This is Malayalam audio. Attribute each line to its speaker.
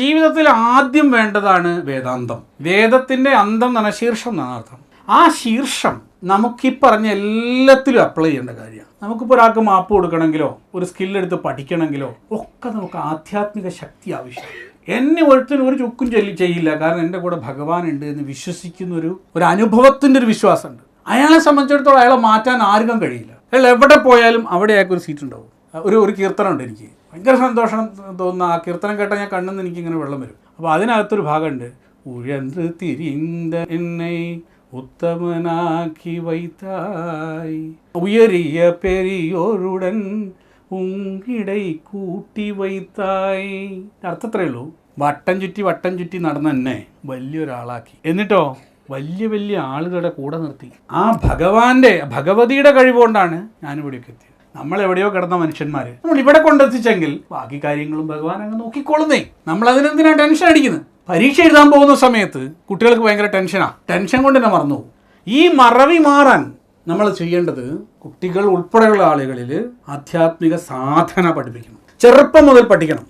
Speaker 1: ജീവിതത്തിൽ ആദ്യം വേണ്ടതാണ് വേദാന്തം. വേദത്തിന്റെ അന്തം എന്ന് പറഞ്ഞാൽ ശീർഷം എന്നാണ് അർത്ഥം. ആ ശീർഷം നമുക്ക് ഈ പറഞ്ഞ എല്ലാത്തിലും അപ്ലൈ ചെയ്യേണ്ട കാര്യമാണ്. നമുക്കിപ്പോൾ ഒരാൾക്ക് മാപ്പ് കൊടുക്കണമെങ്കിലോ ഒരു സ്കില്ലെടുത്ത് പഠിക്കണമെങ്കിലോ ഒക്കെ നമുക്ക് ആധ്യാത്മിക ശക്തി ആവശ്യമാണ്. എന്നെ ഒരുത്തിനും ഒരു ചുക്കും ചൊല്ലി ചെയ്യില്ല കാരണം എന്റെ കൂടെ ഭഗവാൻ ഉണ്ട് എന്ന് വിശ്വസിക്കുന്ന ഒരു ഒരു അനുഭവത്തിന്റെ ഒരു വിശ്വാസമുണ്ട്. അയാളെ സംബന്ധിച്ചിടത്തോളം അയാളെ മാറ്റാൻ ആർക്കും കഴിയില്ല. അയാൾ എവിടെ പോയാലും അവിടെ അയാൾക്ക് ഒരു സീറ്റ് ഉണ്ടാവും. ഒരു ഒരു കീർത്തനം ഉണ്ട് എനിക്ക്. ഭയങ്കര സന്തോഷം തോന്നുന്ന ആ കീർത്തനം കേട്ടാൽ ഞാൻ കണ്ണെന്ന് എനിക്ക് ഇങ്ങനെ വെള്ളം വരും. അപ്പോൾ അതിനകത്തൊരു ഭാഗമുണ്ട്. ഉഴന്ന് തിരിന്ത എന്നെ ഉത്തമനാക്കി വൈത്തായി. ഉയരിയ പെരിയോരുടൻ ഉങ്കിടൈ കൂട്ടി വൈത്തായി. അർത്ഥത്രേ ഉള്ളൂ. വട്ടം ചുറ്റി വട്ടം ചുറ്റി നടന്ന എന്നെ വലിയൊരാളാക്കി. എന്നിട്ടോ വലിയ വലിയ ആളുകളുടെ കൂടെ നിർത്തി. ആ ഭഗവാന്റെ ഭഗവതിയുടെ കഴിവുകൊണ്ടാണ് ഞാനിവിടെയൊക്കെ എത്തിയത്. നമ്മൾ എവിടെയോ കിടന്ന മനുഷ്യന്മാർ നമ്മൾ ഇവിടെ കൊണ്ടെത്തിച്ചെങ്കിൽ ബാക്കി കാര്യങ്ങളും ഭഗവാൻ അങ്ങ് നോക്കിക്കൊള്ളുന്നേ നമ്മൾ അതിനെന്തിനാണ് ടെൻഷൻ അടിക്കുന്നത്? പരീക്ഷ എഴുതാൻ പോകുന്ന സമയത്ത് കുട്ടികൾക്ക് ഭയങ്കര ടെൻഷനാണ് ടെൻഷൻ കൊണ്ട് തന്നെ മറന്നു ഈ മറവി മാറാൻ നമ്മൾ ചെയ്യേണ്ടത് കുട്ടികൾ ഉൾപ്പെടെയുള്ള ആളുകളിൽ ആധ്യാത്മിക സാധന പഠിപ്പിക്കണം. ചെറുപ്പം മുതൽ പഠിക്കണം.